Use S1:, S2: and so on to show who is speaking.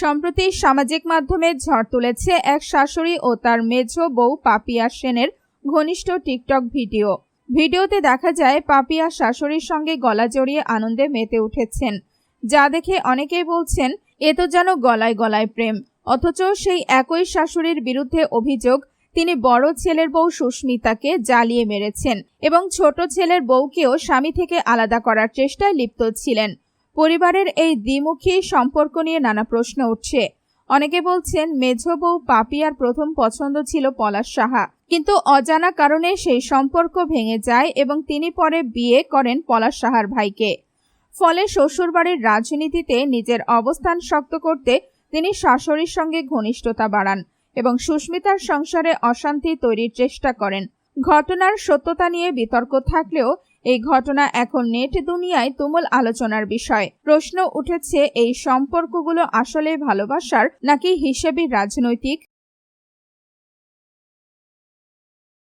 S1: সম্প্রতি সামাজিক মাধ্যমে ঝড় তুলেছে এক শাশুড়ি ও তার মেজ বউ পাপিয়া সেনের ঘনিষ্ঠ টিকটক ভিডিও। ভিডিওতে দেখা যায় পাপিয়া শাশুড়ির সঙ্গে গলা জড়িয়ে আনন্দে মেতে উঠেছেন। যা দেখে অনেকেই বলছেন, এ তো যেন গলায় গলায় প্রেম। অথচ সেই একই শাশুড়ির বিরুদ্ধে অভিযোগ, তিনি বড় ছেলের বউ সুস্মিতাকে জ্বালিয়ে মেরেছেন এবং ছোট ছেলের বউকেও স্বামী থেকে আলাদা করার চেষ্টায় লিপ্ত ছিলেন। পরিবারের এই দ্বিমুখী সম্পর্ক নিয়ে নানা প্রশ্ন উঠছে। অনেকে বলছেন, মেঝ বউ পাপিয়ার প্রথম পছন্দ ছিল পলাশ সাহা। কিন্তু অজানা কারণে সেই সম্পর্ক ভেঙে যায় এবং তিনি পরে বিয়ে করেন পলাশ সাহার ভাইকে। ফলে শ্বশুরবাড়ির রাজনীতিতে নিজের অবস্থান শক্ত করতে তিনি শাশুড়ির সঙ্গে ঘনিষ্ঠতা বাড়ান এবং সুস্মিতার সংসারে অশান্তি তৈরির চেষ্টা করেন। ঘটনার সত্যতা নিয়ে বিতর্ক থাকলেও এই ঘটনা এখন নেট দুনিয়ায় তুমুল আলোচনার বিষয়। প্রশ্ন উঠেছে, এই সম্পর্কগুলো আসলে ভালোবাসার নাকি হিসেবে রাজনৈতিক?